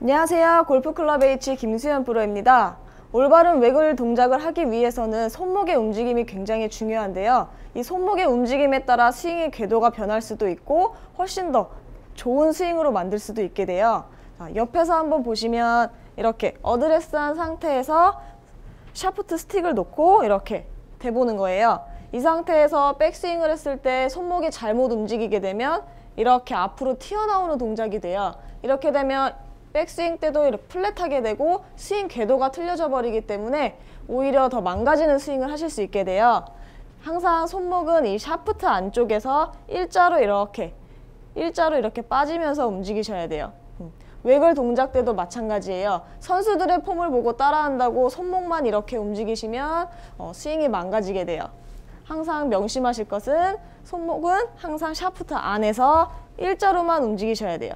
안녕하세요. 골프클럽 H 김수현 프로입니다. 올바른 외글 동작을 하기 위해서는 손목의 움직임이 굉장히 중요한데요. 이 손목의 움직임에 따라 스윙의 궤도가 변할 수도 있고 훨씬 더 좋은 스윙으로 만들 수도 있게 돼요. 자, 옆에서 한번 보시면 이렇게 어드레스한 상태에서 샤프트 스틱을 놓고 이렇게 대보는 거예요. 이 상태에서 백스윙을 했을 때 손목이 잘못 움직이게 되면 이렇게 앞으로 튀어나오는 동작이 돼요. 이렇게 되면 백스윙 때도 이렇게 플랫하게 되고 스윙 궤도가 틀려져 버리기 때문에 오히려 더 망가지는 스윙을 하실 수 있게 돼요. 항상 손목은 이 샤프트 안쪽에서 일자로 이렇게 일자로 이렇게 빠지면서 움직이셔야 돼요. 음. 외글 동작 때도 마찬가지예요. 선수들의 폼을 보고 따라한다고 손목만 이렇게 움직이시면 어, 스윙이 망가지게 돼요. 항상 명심하실 것은 손목은 항상 샤프트 안에서 일자로만 움직이셔야 돼요.